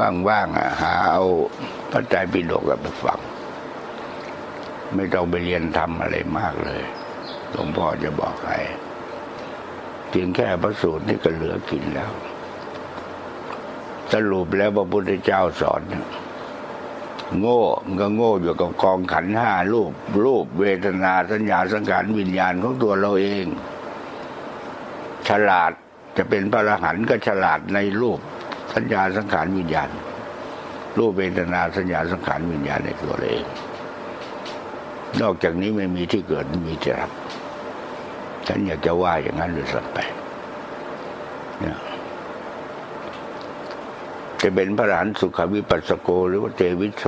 ว่างๆอะหาเอาพระไตรปิฎกอะไปฟัง ไม่ต้องไปเรียนทำอะไรมากเลยหลวงพ่อจะบอกให้เพียงแค่พระสูตรนี่ก็เหลือกินแล้ว สรุปแล้วพระพุทธเจ้าสอน โง่ก็โง่อยู่กับกองขันห้ารูป รูปเวทนาสัญญาสังขารวิญญาณของตัวเราเอง ฉลาดจะเป็นพระอรหันต์ก็ฉลาดในรูป สัญญาสังขารวิญญาณ รูปเวทนาสัญญาสังขารวิญญาณในตัวเราเอง นอกจากนี้ไม่มีที่เกิดมีที่รับฉันอยากจะว่าอย่างนั้นเลยสักไปนี่ยจะเป็นพระอรหันสุขวิปัสสโก หรือว่าเตวิชโช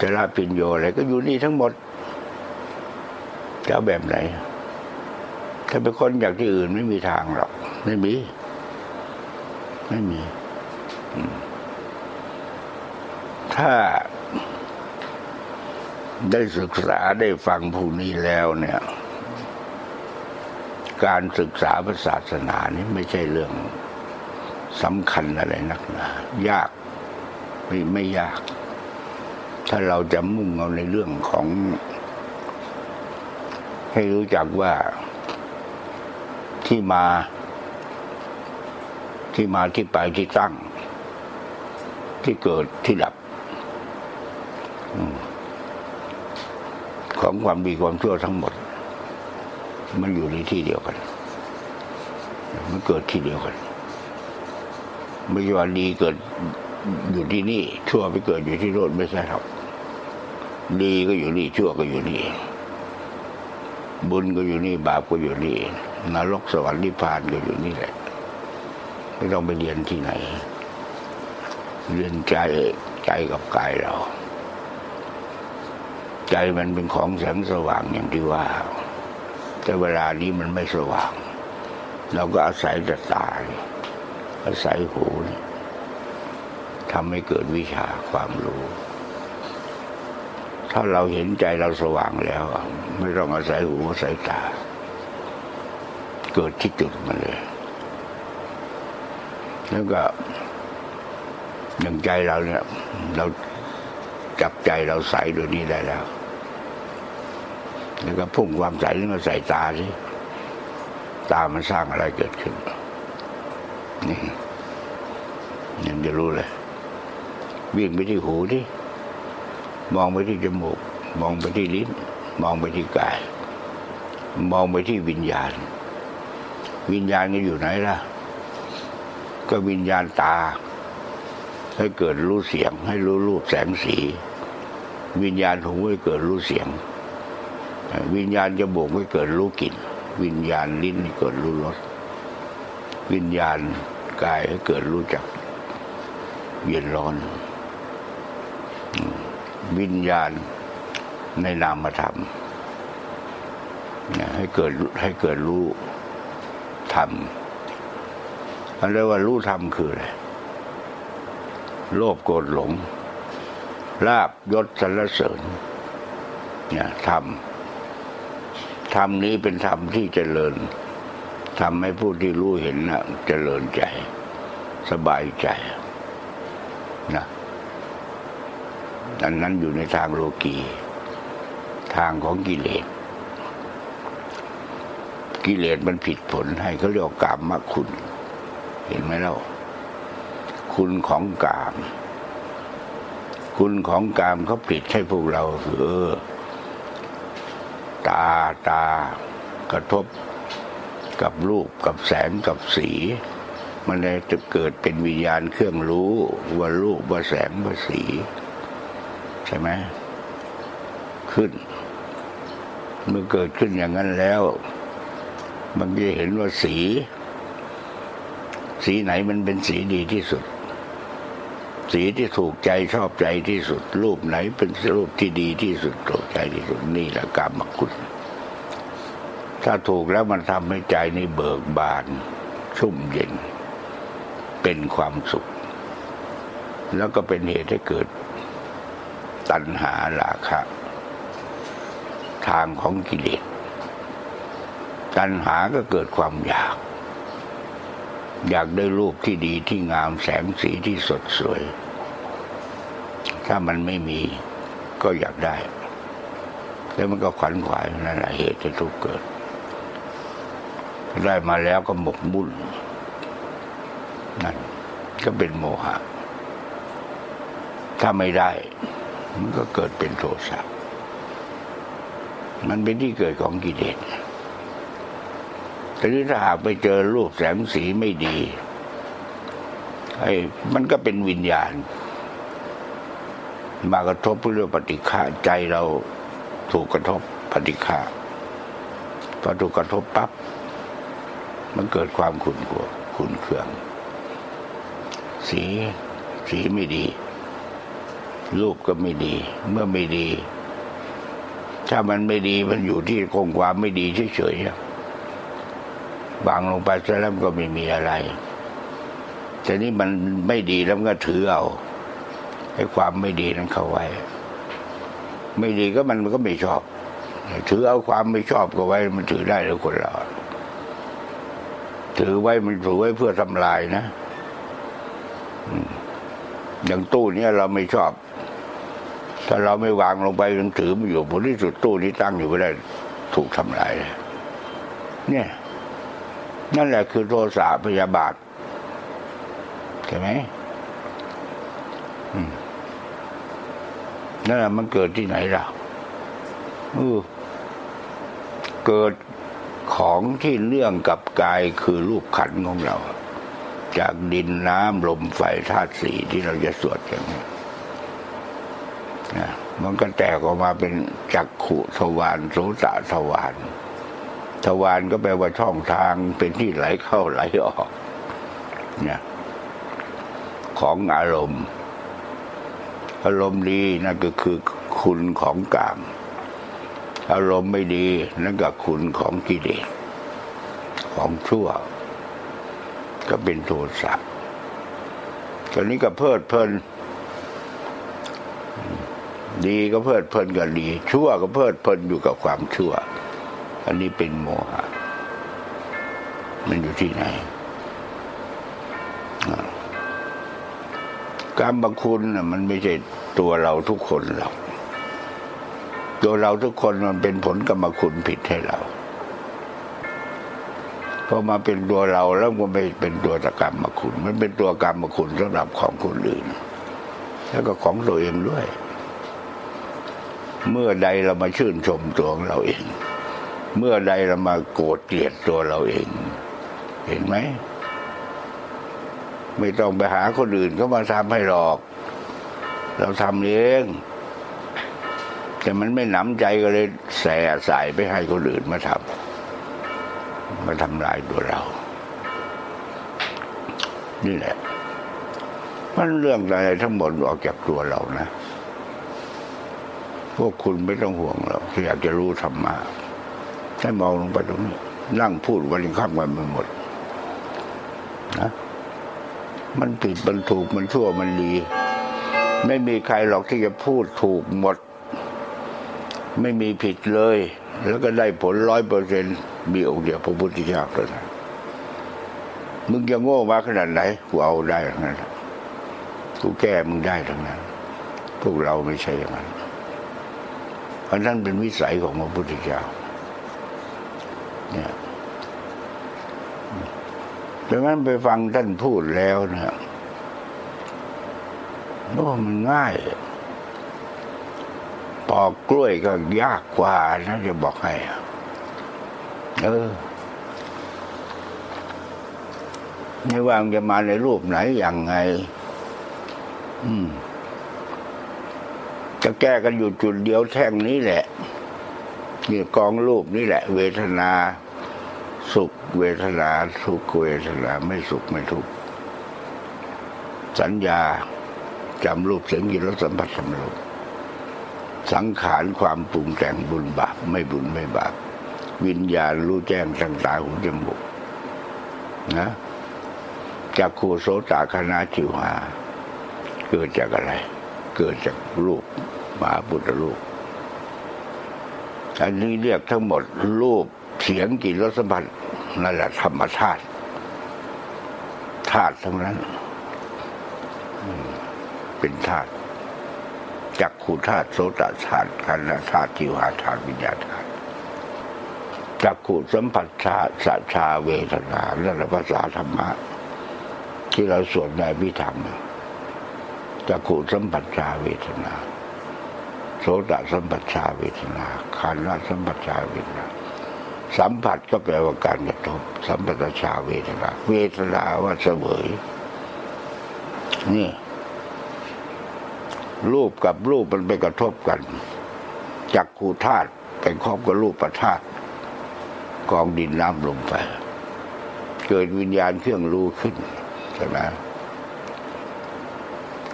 จะลาปิญโยอะไรก็อยู่นี่ทั้งหมดจะแบบไหน ถ้าเป็นคนอยากที่อื่นไม่มีทางหรอก ไม่มี ไม่มี ถ้าได้ศึกษาได้ฟังพวกนี้แล้วเนี่ย การศึกษาพระศาสนานี่ไม่ใช่เรื่องสำคัญอะไรนักหนายากไม่ไม่ยาก ถ้าเราจะมุ่งเอาในเรื่องของ ให้รู้จักว่าที่มา ที่มาที่ไปที่ตั้ง ที่เกิดที่ดับ ของความดีความชั่วทั้งหมด มันอยู่ในที่เดียวกัน มันเกิดที่เดียวกันไม่ใช่ว่าดีเกิดอยู่ที่นี่ ชั่วไปเกิดอยู่ที่โน่นไม่ใช่ครับดีก็อยู่นี่ชั่วก็อยู่นี่ บุญก็อยู่นี่บาปก็อยู่นี่นรกสวรรค์นิพพานก็อยู่นี่แหละ ไม่ต้องไปเรียนที่ไหน เรียนใจใจกับกายเรา ใจมันเป็นของแสงสว่างอย่างที่ว่า แต่เวลานี้มันไม่สว่าง เราก็อาศัยแต่ตายอาศัยหูนี่ทำให้เกิดวิชาความรู้ ถ้าเราเห็นใจเราสว่างแล้ว ไม่ต้องอาศัยหูอาศัยตา เกิดที่จุดมันเลย แล้วก็อย่างใจเราเนี่ย เราจับใจเราใส่โดยนี้ได้แล้ว แล้วก็พุ่งความใสนี่มาใส่ตาสิตามันสร้างอะไรเกิดขึ้น นี่ยังจะรู้เลยวิ่งไปที่หูที่มองไปที่จมูก มองไปที่ลิ้น มองไปที่กาย มองไปที่วิญญาณ วิญญาณก็อยู่ไหนล่ะ ก็วิญญาณตา ให้เกิดรู้เสียง ให้รู้รูปแสงสี วิญญาณหูให้เกิดรู้เสียง วิญญาณจมูกให้เกิดรู้กลิ่น วิญญาณลิ้นให้เกิดรู้รสวิญญาณกายให้เกิดรู้จัก เย็นร้อน วิญญาณในนามธรรมให้เกิดให้เกิดรู้ธรรม อันเรียกว่ารู้ธรรมคืออะไรโลภโกรธหลงลาบยศสรรเสริญเนี่ยธรรมธรรมนี้เป็นธรรมที่เจริญทำให้ผู้ที่รู้เห็นนะเจริญใจ สบายใจนะอันนั้นอยู่ในทางโลกีทางของกิเลส กิเลสมันผิดผลให้เขาเรียกว่ากามมคุณ เห็นไหมเล่าคุณของกาม คุณของกามเขาผิดให้พวกเราคือเออตาตากระทบกับรูปกับแสงกับสี มันเลยจะเกิดเป็นวิญญาณเครื่องรู้ว่ารูปว่าแสงว่าสี ใช่ไหมขึ้น เมื่อเกิดขึ้นอย่างนั้นแล้ว มันจะเห็นว่าสี สีไหนมันเป็นสีดีที่สุด สีที่ถูกใจชอบใจที่สุด รูปไหนเป็นรูปที่ดีที่สุดถูกใจที่สุดนี่แหละกรรมคุณ ถ้าถูกแล้วมันทำให้ใจนี่เบิกบาน ชุ่มเย็น เป็นความสุข แล้วก็เป็นเหตุให้เกิด ตัณหาราคะ ทางของกิเลสตัณหาก็เกิดความอยาก อยากได้รูปที่ดีที่งามแสงสีที่สดสวย ถ้ามันไม่มีก็อยากได้ แล้วมันก็ขวัญขวายนั่นแหละเหตุจะทุกเกิด ได้มาแล้วก็หมกมุ่นนั่นก็เป็นโมหะ ถ้าไม่ได้ มันก็เกิดเป็นโทสะมันเป็นที่เกิดของกิเลส แต่นี้ถ้าหากไปเจอรูปแสงสีไม่ดีไอ้มันก็เป็นวิญญาณ มากระทบเรื่องปฏิฆาใจเราถูกกระทบปฏิฆาพอถูกกระทบปั๊บมันเกิดความขุ่นกัวขุ่นเคือง สีสีไม่ดี รูปก็ไม่ดี เมื่อไม่ดี ถ้ามันไม่ดีมันอยู่ที่คงความไม่ดีเฉยๆ วางลงไปซะแล้วมันก็ไม่มีอะไรแต่นี่มันไม่ดีแล้วมันก็ถือเอาให้ความไม่ดีนั้นเข้าไว้ ไม่ดีก็มันมันก็ไม่ชอบ ถือเอาความไม่ชอบก็ไว้ มันถือได้แล้วคนเราถือไว้มันถือไว้เพื่อทำลายนะอย่างตู้เนี้ยเราไม่ชอบ ถ้าเราไม่วางลงไปยังถือมันอยู่ผลที่สุดตู้นี้ตั้งอยู่ก็ได้ ถูกทำลายเนี่ย นั่นแหละคือโทสะพยาบาทใช่ไหมนั่นแหละมันเกิดที่ไหนล่ะเออเกิดของที่เนื่องกับกายคือรูปขันของเรา จากดินน้ำลมไฟธาตุสี่ที่เราจะสวดอย่างนี้นะมันก็แตกออกมาเป็นจักขุทวารโสตทวาร ทวารก็แปลว่าช่องทางเป็นที่ไหลเข้าไหลออกเนี่ยของอารมณ์ อารมณ์ดีนั่นก็คือคุณของกาม อารมณ์ไม่ดีนั่นก็คุณของกิเลสของชั่ว ก็เป็นโทสะตอนนี้ก็เพลิดเพลิน ดีก็เพลิดเพลินกับดี ชั่วก็เพลิดเพลินอยู่กับความชั่ว อันนี้เป็นโมหะ มันอยู่ที่ไหนอ่ากรรมบคุณน่ะ มันไม่ใช่ตัวเราทุกคนหรอกตัวเราทุกคนมันเป็นผลกรรมคุณผิดให้เราพอมาเป็นตัวเราแล้วมันไม่เป็นตัวกรรมคุณ มันเป็นตัวกรรมคุณสำหรับของคนอื่น แล้วก็ของตัวเองด้วย เมื่อใดเรามาชื่นชมตัวของเราเอง เมื่อใดเรามาโกรธเกลียดตัวเราเอง เห็นไหม ไม่ต้องไปหาคนอื่นเขามาทำให้หรอก เราทำเองแต่มันไม่หนำใจก็เลยแส่สายไปให้คนอื่นมาทำมาทำลายตัวเรา นี่แหละมันเรื่องอะไรทั้งหมดออกจากตัวเรานะ พวกคุณไม่ต้องห่วงหรอกที่อยากจะรู้ธรรมะ ให้มองลงไปตรงนี้นั่งพูดวันยังข้ามกันไปหมดนะมันผิดมันถูกมันชั่วมันดี ไม่มีใครหรอกที่จะพูดถูกหมด ไม่มีผิดเลย แล้วก็ได้ผลร้อยเปอร์เซ็นมีองค์เดียวพระพุทธเจ้าเท่านั้นมึงจะโง่มาขนาดไหนกูเอาได้ทั้งนั้นกูแก้มึงได้ทั้งนั้น พวกเราไม่ใช่อย่างนั้นเพราะนั้นเป็นวิสัยของพระพุทธเจ้า เนี่ยดังนั้นไปฟังท่านพูดแล้วนะโอ้มันง่าย ปอกกล้วยก็ยากกว่านะจะบอกให้ เออไม่ว่ามันจะมาในรูปไหนอย่างไง อืม จะแก้กันอยู่จุดเดียวแท่งนี้แหละนี่กองรูปนี่แหละ เวทนา สุขเวทนาทุกเวทนาไม่สุขไม่ทุกข์สัญญาจำรูปเสียงกลิ่นรสสัมผัสสัมผัสสังขารความปรุงแต่งบุญบาปไม่บุญไม่บาปวิญญาณรู้แจ้งทางตาหูจมูกนะจากขูโสตาคณาจิวหา เกิดจากอะไร เกิดจากรูปมหาพุทธรูปอันนี้เรียกทั้งหมดรูป เสียงกลิ่นรสสัมผัสนั่นแหละธรรมชาติธาตุทั้งนั้นเป็นธาตุจักขูธาตุโสตธาตุคันธธาตุจิวหาธาตุวิญญาธาตุจักขูสัมผัสชาสัจชาเวทนานั่นแหละภาษาธรรมะ ที่เราสวดในพิธรรมจักขูสัมผัสชาเวทนาโสตสัมผัสชาเวทนาคันสัมผัสชาเวทนา สัมผัสก็แปลว่าการกระทบสัมผัสชาเวทนา เวทนาว่าเสวยนี่รูปกับรูปมันไปกระทบกันจักขูธาตุไปครอบกับรูปประธาตุกองดินน้ำลมไฟเกิดวิญญาณเครื่องรู้ขึ้นใช่ไหม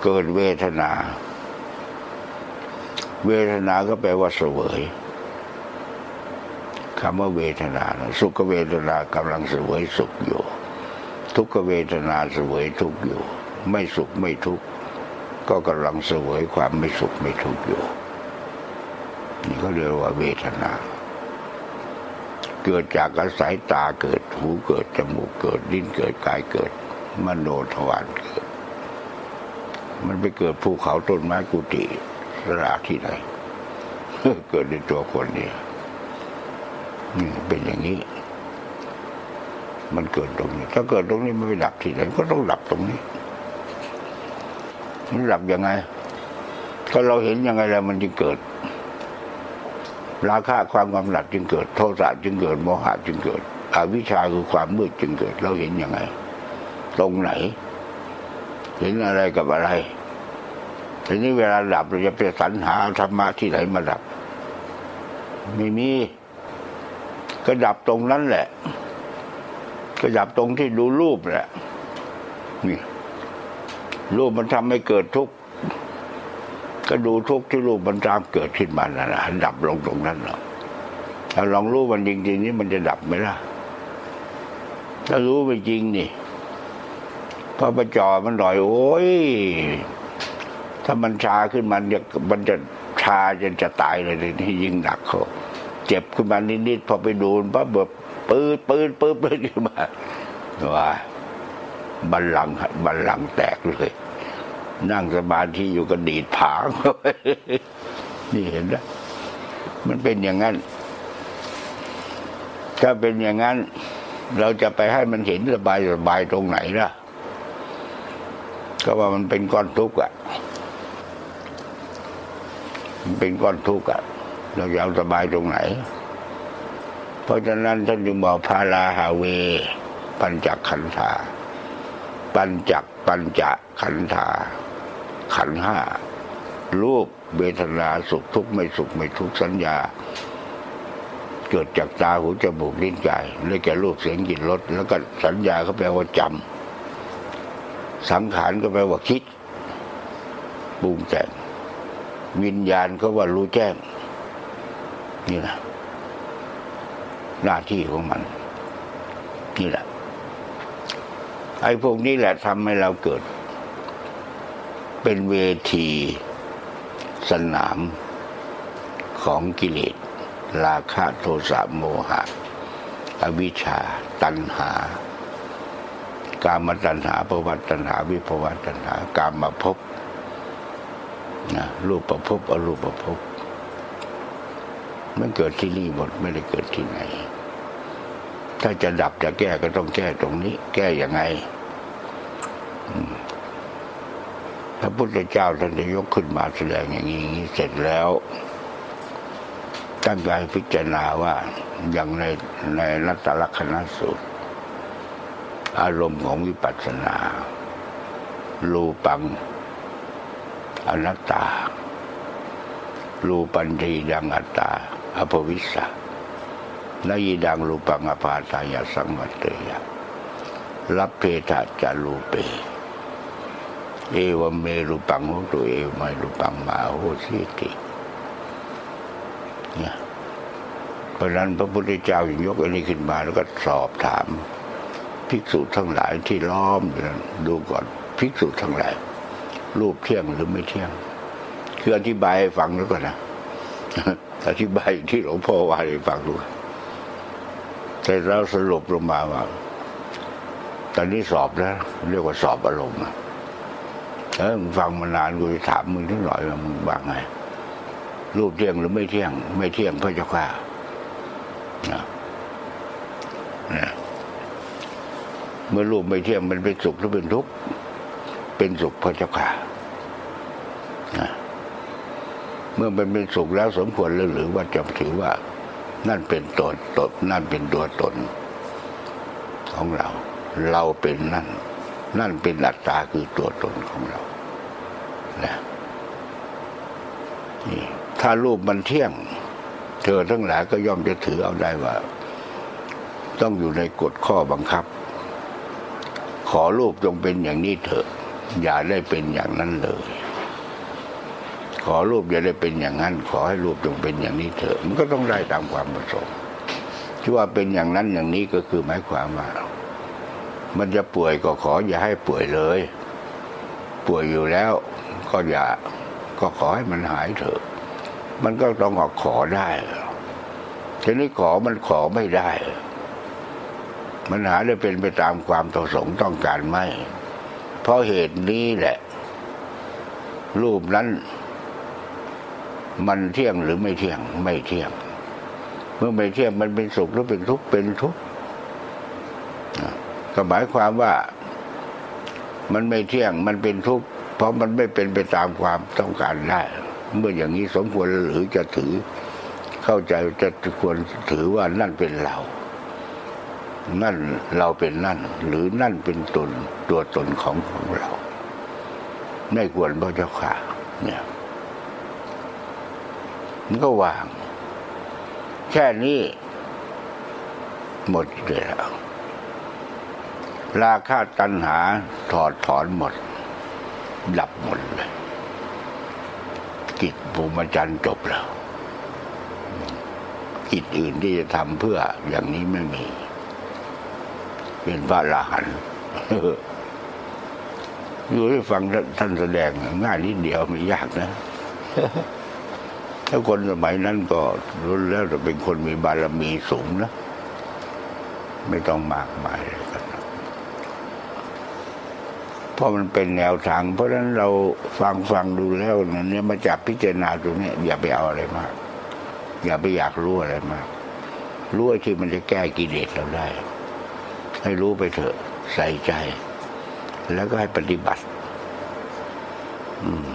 เกิดเวทนา เวทนาก็แปลว่าเสวย คำว่าเวทนานะสุขเวทนากำลังสวยสุขอยู่ ทุกขเวทนาสวยทุกอยู่ ไม่สุขไม่ทุกขก็กำลังสวยความไม่สุขไม่ทุกอยู่นี่ก็เรียกว่าเวทนา เกิดจากอาศัยตาเกิดหูเกิดจมูกเกิดลิ้นเกิดกายเกิดมโนทวารเกิด มันไปเกิดภูเขาต้นไม้กุฏิสระที่ไหนเกิดในตัวคนนี่ นี่เป็นอย่างนี้ มันเกิดตรงนี้ ถ้าเกิดตรงนี้มันไม่ดับที่ไหนก็ต้องดับตรงนี้ มันดับยังไง ก็เราเห็นยังไงแล้วมันจึงเกิด ราคะความกำหนัดจึงเกิด โทสะจึงเกิดโมหะจึงเกิดอวิชชาคือความมืดจึงเกิด เราเห็นยังไง ตรงไหน เห็นอะไรกับอะไรทีนี้เวลาดับเราจะไปสรรหาธรรมะที่ไหนมาดับ ไม่มี ก็ดับตรงนั้นแหละก็ดับตรงที่ดูรูปแหละนี่รูปมันทำให้เกิดทุกข์ก็ดูทุกข์ที่รูปมันตามเกิดขึ้นมานะนะดับลงตรงนั้นเนาะถ้าลองรู้มันจริงๆนี่มันจะดับไหมล่ะ ถ้ารู้ไม่จริงนี่พอไปจ่อมันหน่อย โอ้ย ถ้ามันชาขึ้นมันจะมันจะชาจนจะตายเลยทีนี่ยิ่งหนักเขา เจ็บขึ้นมานิดๆพอไปดูมันปั๊บแบบปืดปืดปืดปืดขึ้นมาว่าบัลลังก์บัลลังก์แตกเลย นั่งสมาธิอยู่ก็ดีดผางนี่เห็นไหมมันเป็นอย่างนั้น ถ้าเป็นอย่างนั้น เราจะไปให้มันเห็นสบายสบายตรงไหนล่ะ ก็ว่ามันเป็นก้อนทุกข์อะ มันเป็นก้อนทุกข์อะ เราจะเอาสบายตรงไหน เพราะฉะนั้นท่านจึงบอกพาลาหาเว ปัญจขันธาปัญจปัญจขันธาขันห้ารูปเวทนาสุขทุกข์ไม่สุขไม่ทุกข์สัญญา เกิดจากตาหูจมูกลิ้นกายได้แก่รูปเสียงกลิ่นรสแล้วก็สัญญาก็แปลว่าจำสังขารก็แปลว่าคิดปรุงแต่งวิญญาณก็ว่ารู้แจ้ง นี่แหละหน้าที่ของมัน นี่แหละ ไอ้พวกนี้แหละทำให้เราเกิด เป็นเวทีสนามของกิเลสราคะโทสะโมหะ อวิชชา ตัณหา การมตัณหาภวตัณหา วิภวตัณหา กามมาพบนะรูปประพบอรูปประพบ มันเกิดที่นี่หมดไม่ได้เกิดที่ไหน ถ้าจะดับจะแก้ก็ต้องแก้ตรงนี้ แก้ยังไงพระพุทธเจ้าท่านจะยกขึ้นมาแสดงอย่างนี้เสร็จแล้ว ตั้งใจพิจารณาว่าอย่างในในรัตตลักษณสูตร อารมณ์ของวิปัสสนารูปัง อนัตตารูปันธีดังอัตตา อภวิสะนยีดังรูปังอภาตายาสังวัตเตยะรับเพทาจารูเป เอวเมรุปังโหตุเอวไมรุปังมาโหสิติเนี่ยเพราะนั้นพระพุทธเจ้าอย่างยกอันนี้ขึ้นมาแล้วก็สอบถาม ภิกษุทั้งหลายที่ล้อมดูก่อนภิกษุทั้งหลาย รูปเที่ยงหรือไม่เที่ยง คืออธิบายให้ฟังด้วก่อนนะ อธิบายที่หลวงพ่อว่าให้ฟังดูแต่เราสรุปลงมาว่าตอนนี้สอบแล้วเรียกว่าสอบอารมณ์เออมึงฟังมานานกูจะถามมึงนิดหน่อยว่ามึงว่าไง รูปเที่ยงหรือไม่เที่ยง ไม่เที่ยงพระเจ้าค่ะนะนะเมื่อรูปไม่เที่ยงมันเป็นสุขหรือเป็นทุกข์เป็นสุขพระเจ้าค่ะนะ เมื่อมันเป็นสุขแล้วสมควรแล้วหรือว่าจะถือว่า นั่นเป็นตัวตนนั่นเป็นตัวตน ของเรา เราเป็นนั่น นั่นเป็นอัตตาคือตัวตนของเรานะนี่ถ้ารูปมันเที่ยง เธอทั้งหลายก็ย่อมจะถือเอาได้ว่า ต้องอยู่ในกฎข้อบังคับ ขอรูปจงเป็นอย่างนี้เถอะ อย่าได้เป็นอย่างนั้นเลย อรูปอย่าได้เป็นอย่างนั้น ขอให้รูปจงเป็นอย่างนี้เถอะ มันก็ต้องได้ตามความประสงค์ที่ว่าเป็นอย่างนั้นอย่างนี้ก็คือหมายความว่า มันจะป่วยก็ขออย่าให้ป่วยเลย ป่วยอยู่แล้วก็อย่าก็ขอให้มันหายเถอะ มันก็ต้องออกขอได้ทีนี้ขอมันขอไม่ได้ มันหาได้เป็นไปตามความประสงค์ต้องการไม่ เพราะเหตุนี้แหละ รูปนั้น มันเที่ยงหรือไม่เที่ยงไม่เที่ยง เมื่อไม่เที่ยงมันเป็นสุขหรือเป็นทุกข์เป็นทุกข์ก็หมายความว่ามันไม่เที่ยงมันเป็นทุกข์เพราะมันไม่เป็นไปตามความต้องการได้ เมื่ออย่างนี้สมควรหรือจะถือเข้าใจจะควรถือว่านั่นเป็นเรา นั่นเราเป็นนั่น หรือนั่นเป็นตนตัวตนของของเรา ไม่ควรพระเจ้าค่ะเนี่ย มันก็วาง แค่นี้ หมดเลยแล้วราคาตัณหาถอดถอนหมด ดับหมดเลยกิจภูมิจันทร์จบแล้วกิจอื่นที่จะทำเพื่ออย่างนี้ไม่มี เป็นพระอรหันอยู่ให้ฟังท่านแสดงง่ายนิดเดียวไม่ยากนะ ถ้าคนสมัยนั้นก็รู้แล้วจะเป็นคนมีบารมีสูงนะ ไม่ต้องมากมายเลยกันเพราะมันเป็นแนวทาง เพราะฉะนั้นเราฟังฟังดูแล้วนะเนี่ยมาจับพิจารณาตรงนี้อย่าไปเอาอะไรมาก อย่าไปอยากรู้อะไรมาก รู้ที่มันจะแก้กิเลสเราได้ ให้รู้ไปเถอะ ใส่ใจ แล้วก็ให้ปฏิบัติ อืม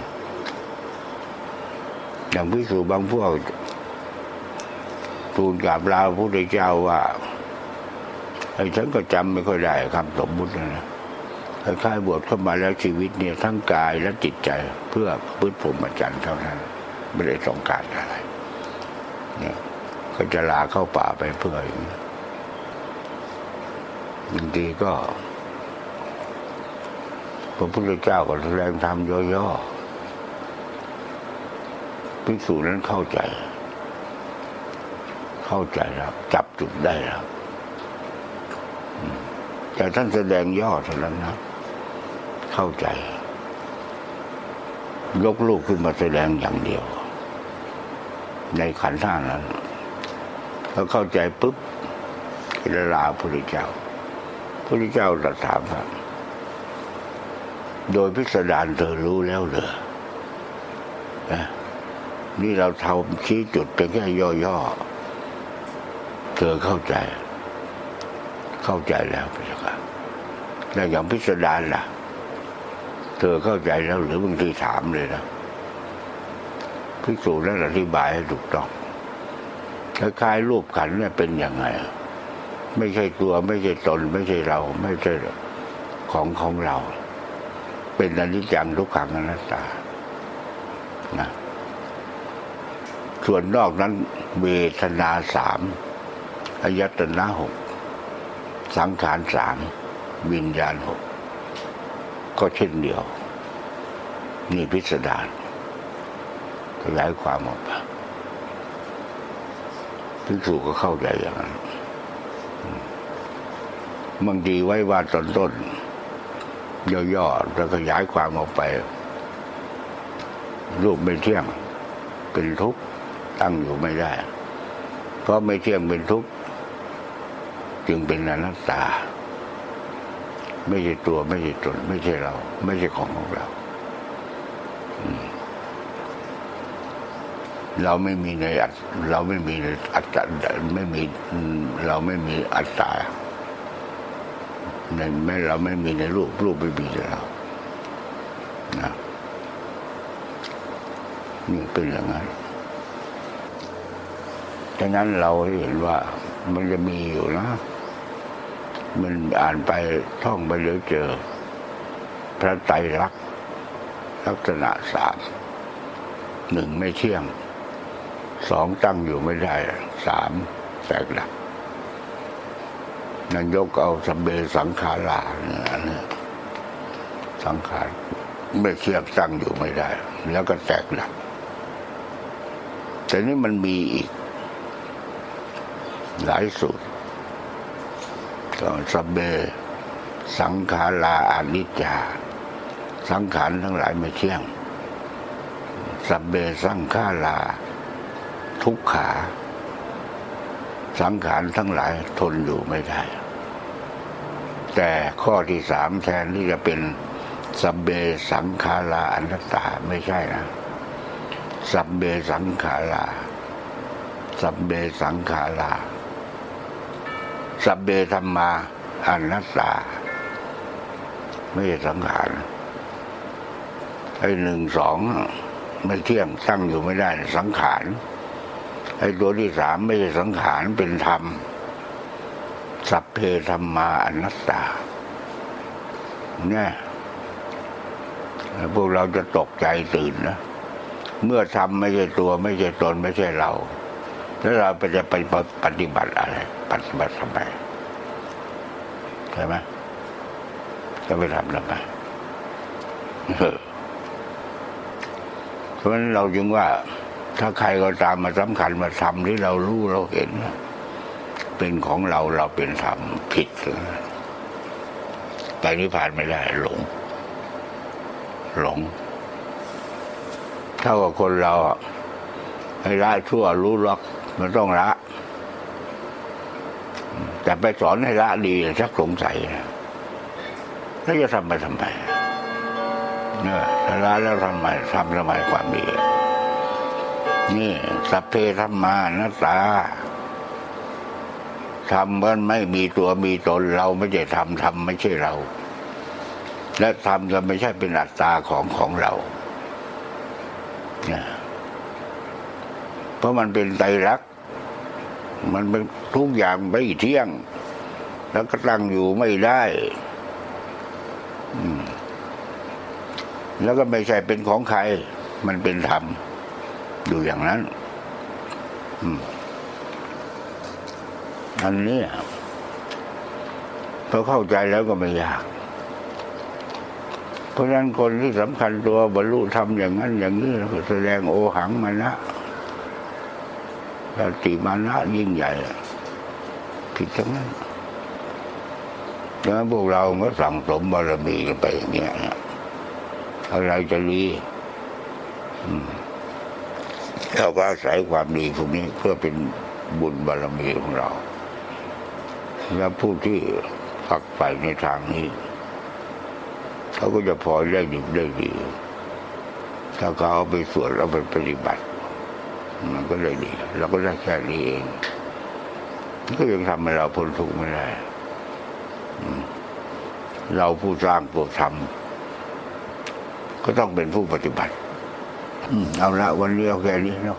อย่างพิสูจบางพวกทูลกราบลาพระพุทธเจ้าว่าไอ้ฉันก็จำไม่ค่อยได้คำสมมุตินะนะคล้ายๆบวชเข้ามาแล้วชีวิตเนี่ยทั้งกายและจิตใจเพื่อพืชผมอาจารย์เท่านั้นไม่ได้ต้องการอะไรเนี่ยก็จะลาเข้าป่าไปเพื่ออย่างนี้บางทีก็พระพุทธเจ้าก็แสดงธรรมย่อๆ ภิกษุนั้นเข้าใจ เข้าใจแล้วจับจุดได้แล้วแต่ท่านแสดงย่อเท่านั้นนะเข้าใจ ยกลูกขึ้นมาแสดงอย่างเดียว ในขันธ์ท่านั้นเขาเข้าใจปุ๊บกิรลาพระพุทธเจ้าพระพุทธเจ้าตรัสถามว่าโดยพิสดารเธอรู้แล้วเหรอนะ นี่เราทำชี้จุดเป็นแค่ย่อๆ เธอเข้าใจ เข้าใจแล้วพี่ครับแล้วอย่างพิสดารล่ะ เธอเข้าใจแล้วหรือบางทีถามเลยนะพิสูจน์แล้วอธิบายให้ถูกต้องคล้ายๆรูปขันเนี่ยเป็นยังไง ไม่ใช่ตัวไม่ใช่ตน ไม่ใช่เรา ไม่ใช่ของของเรา เป็นอนิจจังทุกขังอนัตตานะ ส่วนนอกนั้นเวทนาสามอายตนะหกสังขารสามวิญญาณหกก็เช่นเดียว นี่พิสดารขยายความออกมาพิสูจก็เข้าใจอย่างนั้นมบางทีไว้ว่าตอนต้นย่อๆแล้วขยายความออกไป รูปไม่เที่ยงเป็นทุกข์ ตั้งอยู่ไม่ได้ เพราะไม่เที่ยงเป็นทุกข์จึงเป็นอนัตตา ไม่ใช่ตัวไม่ใช่ตนไม่ใช่เรา ไม่ใช่ของของเรา เราไม่มีในอัตเราไม่มีในอัตตาไม่มีเราไม่มีอัตตาในแม้เราไม่มีในรูปรูปไม่มีในเรานะนี่เป็นอย่างนั้น ฉะนั้นเราเห็นว่ามันจะมีอยู่นะ มันอ่านไปท่องไปเดี๋ยวเจอ พระไตรลักษณ์ลักษณะสามหนึ่งไม่เที่ยงสองตั้งอยู่ไม่ได้สามแตกดับนายกเอาสมเบสังขาราเนี่ยอันเนี้ยสังขารไม่เที่ยงตั้งอยู่ไม่ได้ แล้วก็แตกดับแต่นี่มันมีอีก หลายสูตรก็สเบ สังขาราอนิจจา สังขารทั้งหลายไม่เที่ยงสัพเบสังขาราทุกขา สังขารทั้งหลายทนอยู่ไม่ได้ แต่ข้อที่สามแทนที่จะเป็นสัพเบสังขาราอนัตตาไม่ใช่นะสัพเบสังขาราสัพเบสังขารา สัพเบธรรมาอนัตตา ไม่ใช่สังขารไอ้หนึ่งสองไม่เที่ยงตั้งอยู่ไม่ได้สังขารไอ้ตัวที่สามไม่ใช่สังขารเป็นธรรม สัพเพธรรมาอนัตตา เนี่ยพวกเราจะตกใจตื่นนะ เมื่อทำไม่ใช่ตัว ไม่ใช่ตนไม่ใช่เรา แล้วเราไปจะไปปฏิบัติอะไรปฏิบัติทำไมใช่ไหมจะไปทำทำไมเออเพราะฉะนั้นเราจึงว่า ถ้าใครก็ตามมาสำคัญมาทำที่เรารู้เราเห็น เป็นของเราเราเป็นธรรมผิดไปนิพพานไม่ได้ หลง หลง เท่ากับคนเราให้ละชั่วรู้ล็อก มันต้องละ แต่ไปสอนให้ละดีชักสงสัยนะแล้วจะทำไปทำไมเนี่ยละแล้วทำไมทำทำไมความดี นี่สัพเพธรรมานัตตาทำมันไม่มีตัวมีตนเราไม่ใช่ทำทำไม่ใช่เรา และทำก็ไม่ใช่เป็นอัตตาของของเราเพราะมันเป็นไตรลักษณ มันเป็นทุกอย่างไม่เที่ยง แล้วก็ตั้งอยู่ไม่ได้แล้วก็ไม่ใช่เป็นของใคร มันเป็นธรรมอยู่อย่างนั้นอันนี้พอเข้าใจแล้วก็ไม่ยาก เพราะฉะนั้นคนที่สำคัญตัวบรรลุธรรมอย่างนั้น อย่างนี้แสดงโอหังมานะ สติมานะยิ่งใหญ่ผิดทั้งนั้นแล้วพวกเราก็สั่งสมบารมีกันไปอย่างเงี้ยนะอะไรจะดีเราก็อาศัยความดีพวกนี้เพื่อเป็นบุญบารมีของเรา และผู้ที่ฝักใฝ่ในทางนี้ เขาก็จะพอได้ดีได้ดี ถ้าเขาเอาไปสวดแล้วไปปฏิบัติ มันก็เลยดีเราก็ได้แค่นี้เองก็ยังทำให้เราพ้นทุกข์ไม่ได้เราผู้สร้างผู้ทำก็ต้องเป็นผู้ปฏิบัติเอาละวันนี้เอาแค่นี้เนาะ